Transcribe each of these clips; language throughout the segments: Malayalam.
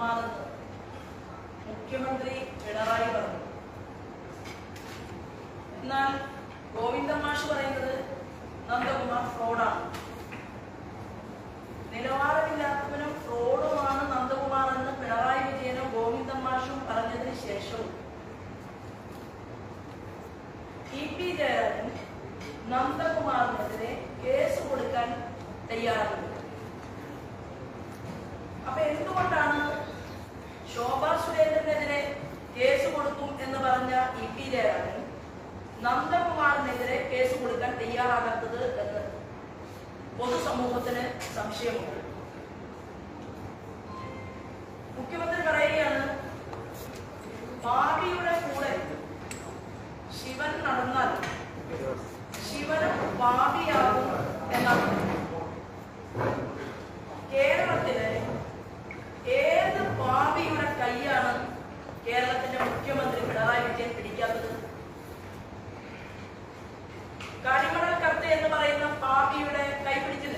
നന്ദകുമാറെന്ന് മുഖ്യമന്ത്രി പിണറായി പറഞ്ഞു. എന്നാൽ ഗോവിന്ദ മാഷ് പറയുന്നത് നന്ദകുമാർ ഫ്രോഡാണ്. നിലവാരമില്ലാത്തവനും ഫ്രോഡുമാണ് നന്ദകുമാർ എന്ന് പിണറായി വിജയനും ഗോവിന്ദൻ മാഷും പറഞ്ഞതിന് ശേഷവും ഇ പി ജയരാജൻ നന്ദകുമാറിനെതിരെ കേസ് കൊടുക്കാൻ തയ്യാറാകുന്നത് അപ്പൊ എന്തുകൊണ്ടാണ് ശോഭാ സുരേന്ദ്രനെതിരെ കേസ് കൊടുക്കും എന്ന് പറഞ്ഞ ഇ പി ജയരാജൻ നന്ദകുമാറിനെതിരെ കേസ് കൊടുക്കാൻ തയ്യാറാകാത്തത് എന്ന് പൊതുസമൂഹത്തിന് സംശയമുണ്ട്. മുഖ്യമന്ത്രി പറയുകയാണ് ഭാവിയുടെ കൂടെ ശിവൻ നടന്നാൽ ശിവനും ഭാവിയാകും എന്നാണ് കേരളത്തിലെ ഏത് ഭാവിയുടെ കൈയാണ് കേരളത്തിന്റെ മുഖ്യമന്ത്രി പിണറായി വിജയൻ പിടിക്കാത്തത് കരിമണൽ കത്ത് എന്ന് പറയുന്ന പാപിയുടെ കൈ പിടിച്ചില്ല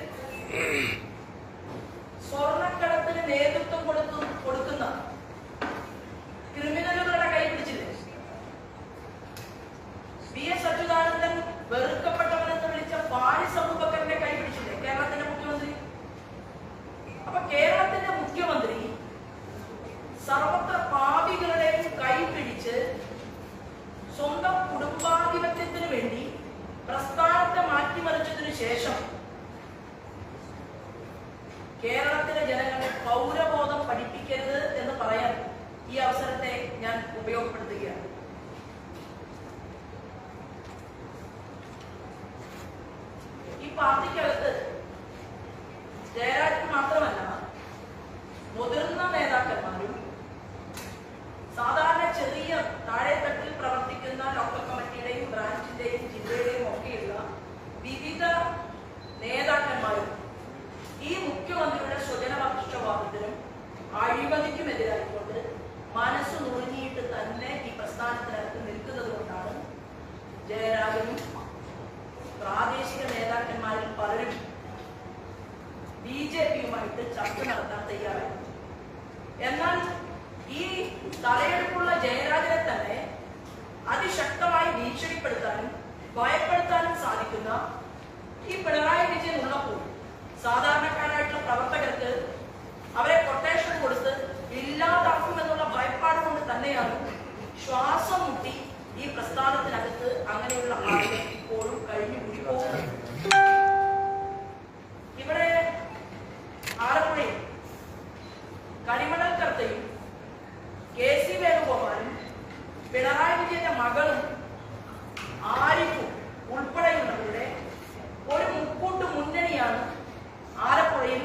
സ്വർണക്കടത്തിന് നേതൃത്വം കൊടുത്തു കൊടുക്കുന്ന ക്രിമിനലുകളുടെ കൈ പിടിച്ചില്ലേ വി എസ് അച്യുതാനന്ദൻ വെറുക്കപ്പെട്ടവനെന്ന് വിളിച്ച പാരിസ് അബൂബക്കറിന്റെ കൈ പിടിച്ചില്ലേ കേരളത്തിന്റെ മുഖ്യമന്ത്രി അപ്പൊ കേരളത്തിന്റെ മുഖ്യമന്ത്രി സർവത്ര പാപികളുടെയും കൈ പിടിച്ച് സ്വന്തം കുടുംബാധിപത്യത്തിന് വേണ്ടി പ്രസ്ഥാനത്തെ മാറ്റിമറിച്ചതിനു ശേഷം കേരളത്തിലെ ജനങ്ങളെ പൗരബോധം പഠിപ്പിക്കരുത് ജെ പിയുമായിട്ട് ചർച്ച നടത്താൻ തയ്യാറായി. എന്നാൽ ഈ തലയെടുപ്പുള്ള ജയരാജനെ തന്നെ അതിശക്തമായി ഭീഷണിപ്പെടുത്താനും ഭയപ്പെടുത്താനും സാധിക്കുന്ന ഈ പിണറായി വിജയൻ ഉള്ളപ്പോൾ സാധാരണക്കാരായിട്ടുള്ള പ്രവർത്തകർക്ക് അവരെ കൊട്ടേഷൻ കൊടുത്ത് ഇല്ലാതാക്കും എന്നുള്ള ഭയപ്പാട് കൊണ്ട് തന്നെയാണ് ശ്വാസം മുട്ടി ഈ പ്രസ്ഥാനത്തിനകത്ത് അങ്ങനെയുള്ള ആളുകൾ ഇപ്പോഴും കഴിഞ്ഞു കൂടി പോകുന്നത്. കരിമണൽ കർത്തയും കെ സി വേണുഗോപാലും പിണറായി വിജയന്റെ മകളും ആരിഫും ഉൾപ്പെടെയുള്ളവരുടെ ഒരു മുക്കൂട്ട് മുന്നണിയാണ് ആലപ്പുഴയിൽ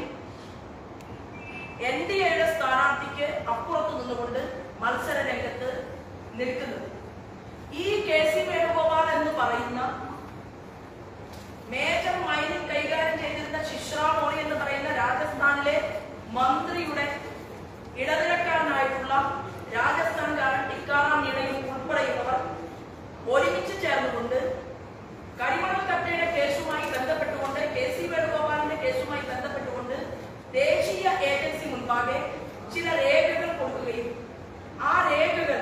എൻ ഡി എയുടെ സ്ഥാനാർത്ഥിക്ക് അപ്പുറത്ത് നിന്നുകൊണ്ട് മത്സര രംഗത്ത് നിൽക്കുന്നത്. ഈ കെ സി വേണുഗോപാൽ എന്ന് പറയുന്ന മേജർ മൈനിൽ കൈകാര്യം ചെയ്തിരുന്ന ശിശ്ര എന്ന് പറയുന്ന രാജസ്ഥാനിലെ മന്ത്രിയുടെ ഇടനിലക്കാരനായിട്ടുള്ള രാജസ്ഥാൻകാരൻ ടിക്കാറാം മീണയും ഉൾപ്പെടെയുള്ളവർ ഒരുമിച്ച് ചേർന്നുകൊണ്ട് കരിമണൽ കട്ടയുടെ കേസുമായി ബന്ധപ്പെട്ടുകൊണ്ട് കെ സി വേണുഗോപാലിന്റെ കേസുമായി ബന്ധപ്പെട്ടുകൊണ്ട് ദേശീയ ഏജൻസി മുൻപാകെ ചില രേഖകൾ കൊടുക്കുകയും ആ രേഖകൾ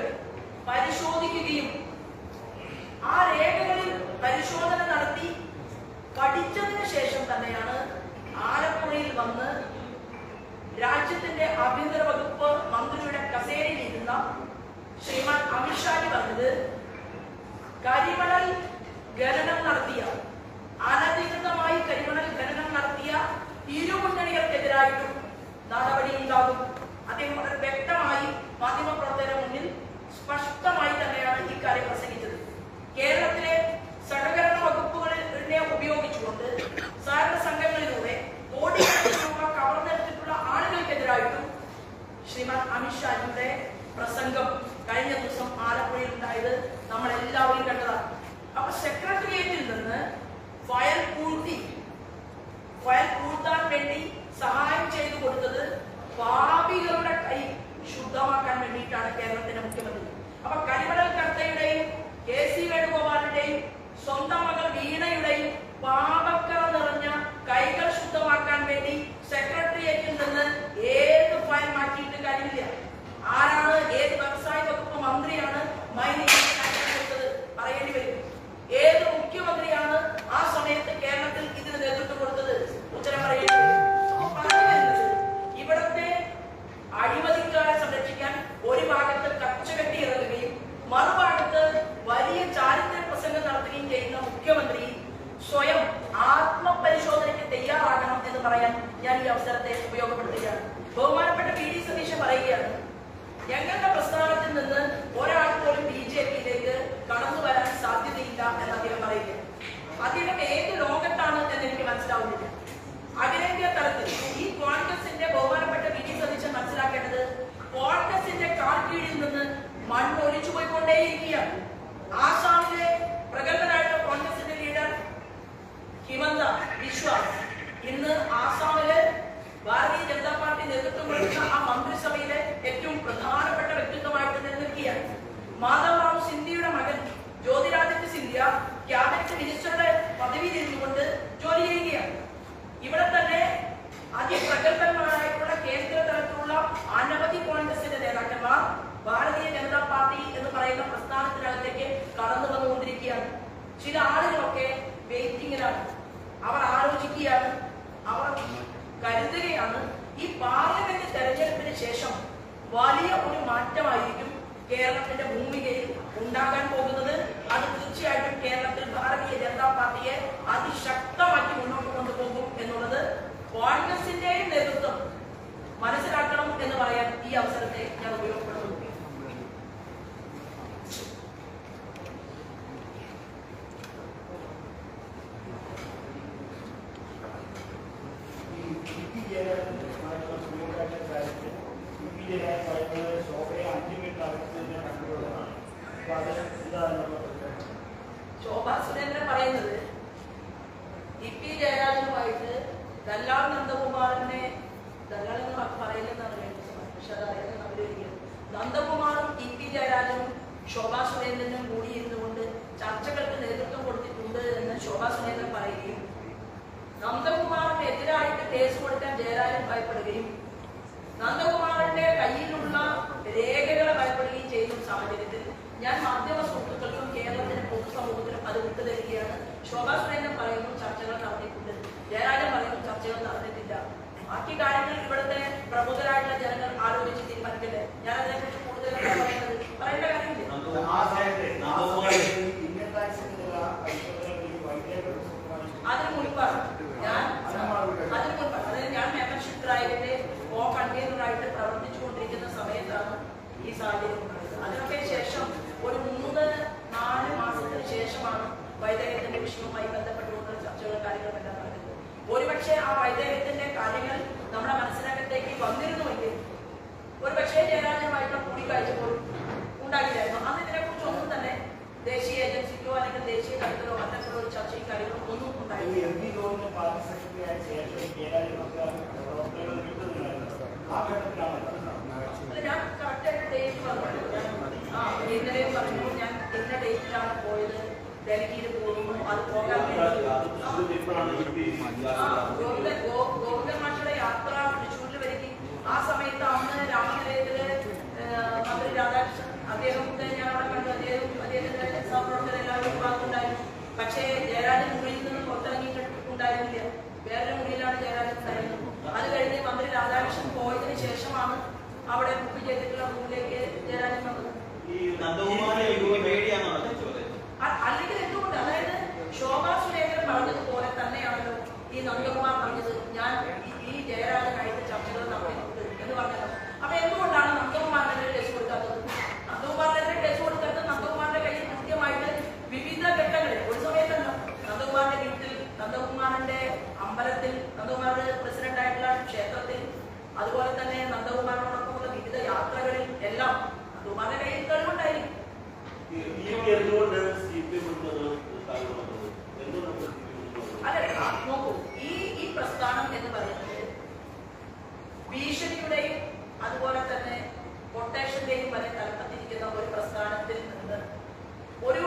പരിശോധിക്കുകയും ആ രേഖകളിൽ പരിശോധന നടത്തി പഠിച്ചതിന് ശേഷം തന്നെയാണ് ആലപ്പുഴയിൽ വന്ന് രാജ്യത്തിന്റെ ആഭ്യന്തര വകുപ്പ് മന്ത്രിയുടെ കസേരയിൽ ഇരുന്ന ശ്രീമാൻ അമിത്ഷാജി പറഞ്ഞത് കരിമണൽ ഖനനം നടത്തിയ അനധികൃതമായി കരിമണൽ ഖനനം നടത്തിയ ഇരു മുന്നണികൾക്കെതിരായിട്ടും നടപടി ഉണ്ടാകും. അദ്ദേഹം വളരെ വ്യക്തമായി മാധ്യമപ്രവർത്തകരുടെ മുന്നിൽ സ്പഷ്ടമായി തന്നെയാണ് ഇക്കാര്യം പ്രസംഗിച്ചത്. കേരളത്തിലെ സഹകരണ വകുപ്പുകളിൽ ഉപയോഗിച്ചുകൊണ്ട് സഹകരണ ആളുകൾക്കെതിരായിട്ടും ശ്രീമാൻ അമിത്ഷാജിയുടെ പ്രസംഗം കഴിഞ്ഞ ദിവസം ആലപ്പുഴയിൽ ഉണ്ടായത് നമ്മൾ എല്ലാവരും കണ്ടതാണ് അപ്പൊ സെക്രട്ടേറിയറ്റിൽ നിന്ന് ഫയൽ പൂഴ്ത്തി ഫയൽ പൂഴ്ത്താൻ വേണ്ടി സഹായം ചെയ്തു കൊടുത്തത് പാപികളുടെ കൈ ശുദ്ധമാക്കാൻ വേണ്ടിയിട്ടാണ് കേരളത്തിന്റെ മുഖ്യമന്ത്രി. അപ്പൊ കരിമണൽ കർത്തയുടെയും കെ സി വേണുഗോപാലിന്റെയും സ്വന്തം മകൾ വീണയുടെയും പാപക്കറ നിറഞ്ഞ നന്ദകുമാറിന് എതിരായിട്ട് കേസ് കൊടുക്കാൻ ജയരാജൻ ഭയപ്പെടുകയും നന്ദകുമാറിന്റെ കയ്യിലുള്ള രേഖകളെ ഭയപ്പെടുകയും ചെയ്യുന്ന സാഹചര്യത്തിൽ ഞാൻ മാധ്യമ സുഹൃത്തുക്കൾക്കും കേരളത്തിനും പൊതുസമൂഹത്തിനും അത് വിട്ടുതരികയാണ് ശോഭാ സുരേന്ദ്രൻ പറയുന്നു ചർച്ചകൾ നടന്നിട്ടുണ്ട്. ജയരാജൻ പറയുന്നു ചർച്ചകൾ നടന്നിട്ടില്ല. ബാക്കി കാര്യങ്ങൾ ഇവിടുത്തെ പ്രമുഖരായിട്ടുള്ള ജനങ്ങൾ ആലോചിച്ച് തീരുമാനിക്കട്ടെ. ഞാൻ അതിനെക്കുറിച്ച് കൂടുതൽ പറയുന്നത് പറയേണ്ട കാര്യമില്ല. അതിന് ആയിട്ട് പ്രവർത്തിച്ചുകൊണ്ടിരിക്കുന്ന സമയത്താണ് ഈ സാഹചര്യം ഉണ്ടായത്. അതിനൊക്കെ ശേഷം ഒരു മൂന്ന് നാല് മാസത്തിന് ശേഷമാണ് വൈദേഹത്തിന്റെ വിഷയവുമായി ബന്ധപ്പെട്ടുകൊണ്ട് ചർച്ചകളും കാര്യങ്ങളും എല്ലാം നടക്കുന്നത്. ഒരുപക്ഷെ ആ വൈദേഹത്തിന്റെ കാര്യങ്ങൾ സഹപ്രവർത്തകർ എല്ലാവരും ഭാഗത്തുണ്ടായിരുന്നു പക്ഷേ ജയരാജൻ മുറിയിൽ നിന്ന് പുറത്തിറങ്ങിയിട്ടുണ്ടായിരുന്നില്ല. വേറൊരു മുറിയിലാണ് ജയരാജൻ ഉണ്ടായിരുന്നത് അത് കഴിഞ്ഞ് മന്ത്രി രാധാകൃഷ്ണൻ പോയതിന് ശേഷമാണ് അവിടെ ബുക്ക് ചെയ്തിട്ടുള്ള റൂമിലേക്ക് ജയരാജൻ വന്നത്. അല്ലെങ്കിൽ എന്തുകൊണ്ട്? അതായത് ശോഭാ സുരേന്ദ്രൻ പറഞ്ഞതുപോലെ തന്നെയാണല്ലോ ഈ നന്ദകുമാർ പറഞ്ഞത്. ഞാൻ ഈ ജയരാജനായിട്ട് ചർച്ചകൾ നടത്തിയിട്ടുണ്ട് എന്ന് പറഞ്ഞത് അമ്പലത്തിൽ നന്ദകുമാർ പ്രസിഡന്റ് ആയിട്ടുള്ള ക്ഷേത്രത്തിൽ അതുപോലെ തന്നെ നന്ദകുമാറിനോടൊപ്പമുള്ള വിവിധ യാത്രകളിൽ എല്ലാം നന്ദകുമാറിന്റെ കയ്യിൽ കഴിവുണ്ടായിരിക്കും അല്ല നോക്കൂ ഈ ഈ പ്രസ്ഥാനം എന്ന് പറയുന്നത് ഭീഷണിയുടെയും അതുപോലെ തന്നെ കൊട്ടേഷന്റെയും വരെ തലപ്പത്തിരിക്കുന്ന ഒരു പ്രസ്ഥാനത്തിൽ നിന്ന് ഒരു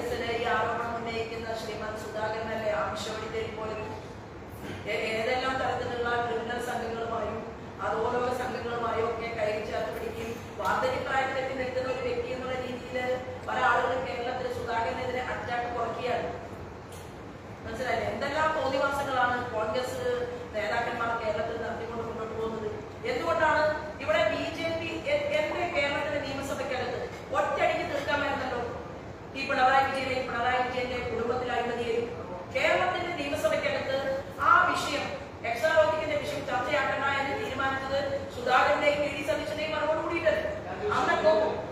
കേസിലെ ഈ ആരോപണം ഉന്നയിക്കുന്ന ശ്രീമതി സുധാകരൻ ഏതെല്ലാം തരത്തിലുള്ള ക്രിമിനൽ സംഘങ്ങളുമായും അതോലുള്ള സംഘങ്ങളുമായും ഒക്കെ കൈ ചേർത്ത് പിടിക്കുകയും വാർദ്ധക്യ 네.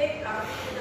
de la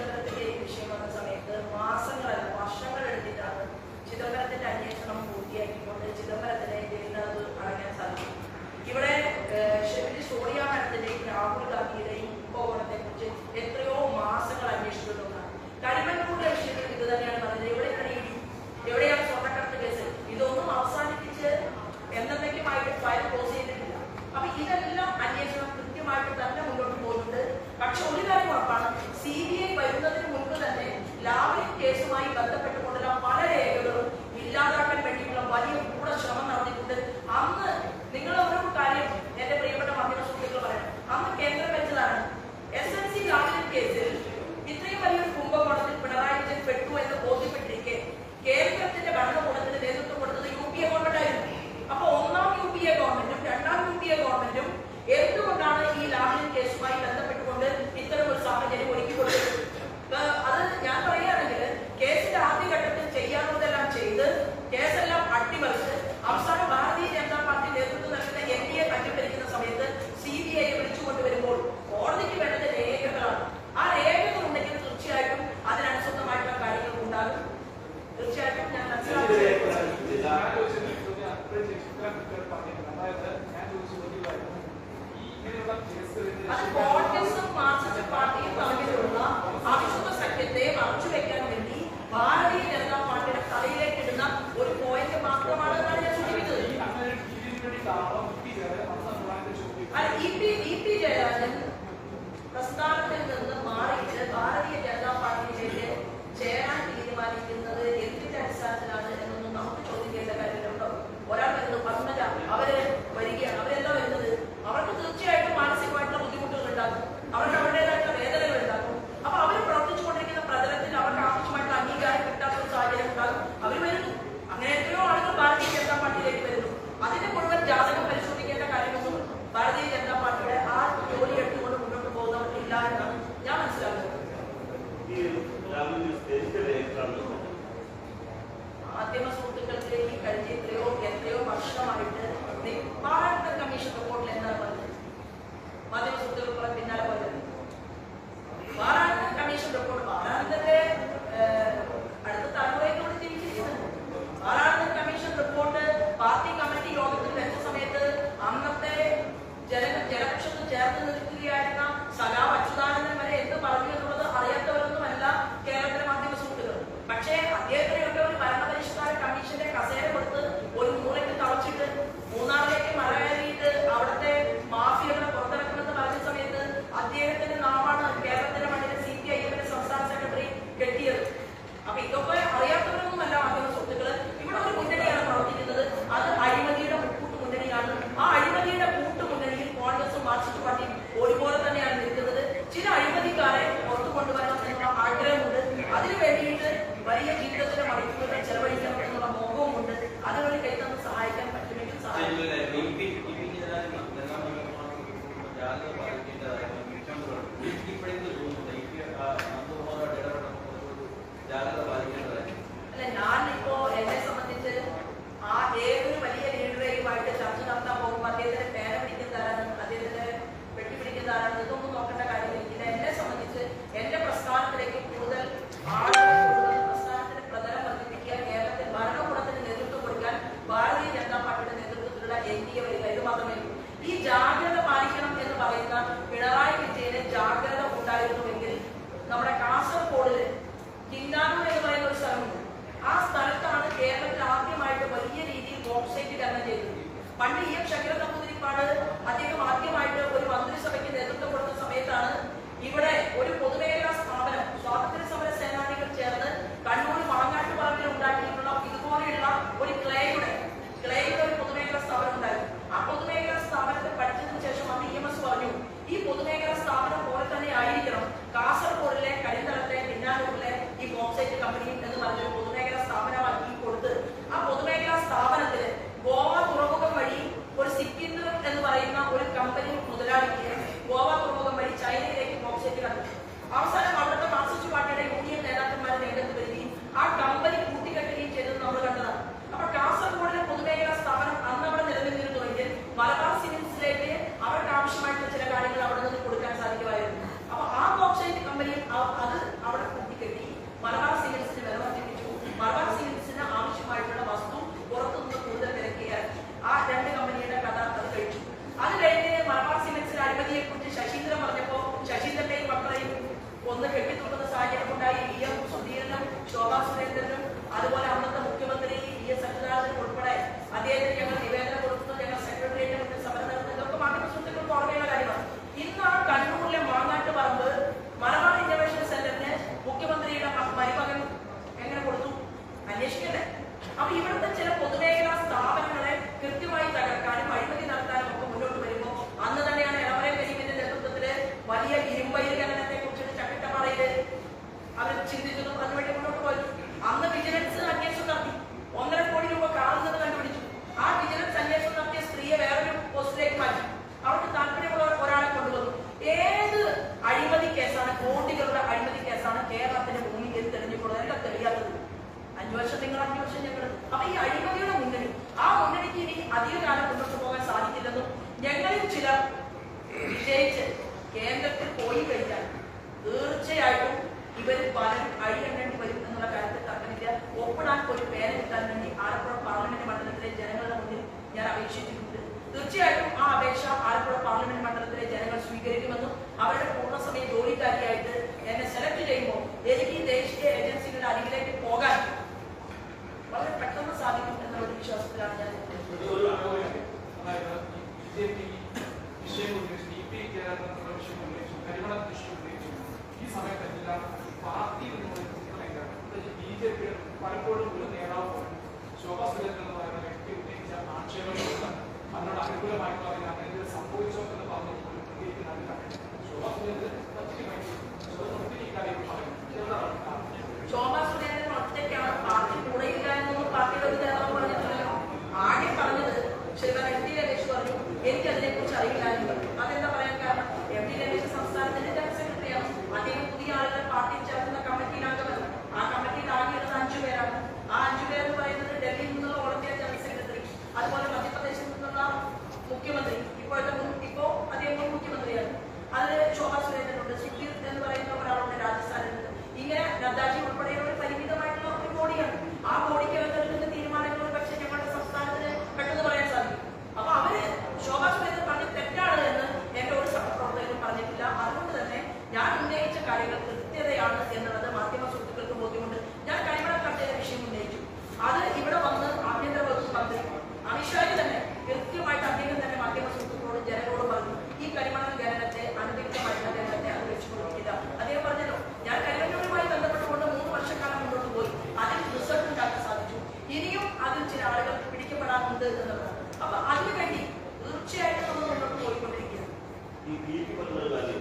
ಈಟಿಪತ್ರದಲ್ಲಿ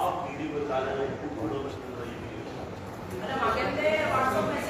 आप बीजेपी को चाहने में खूब घोड़ों पर रही है। अरे मार्केट व्हाट्सएप में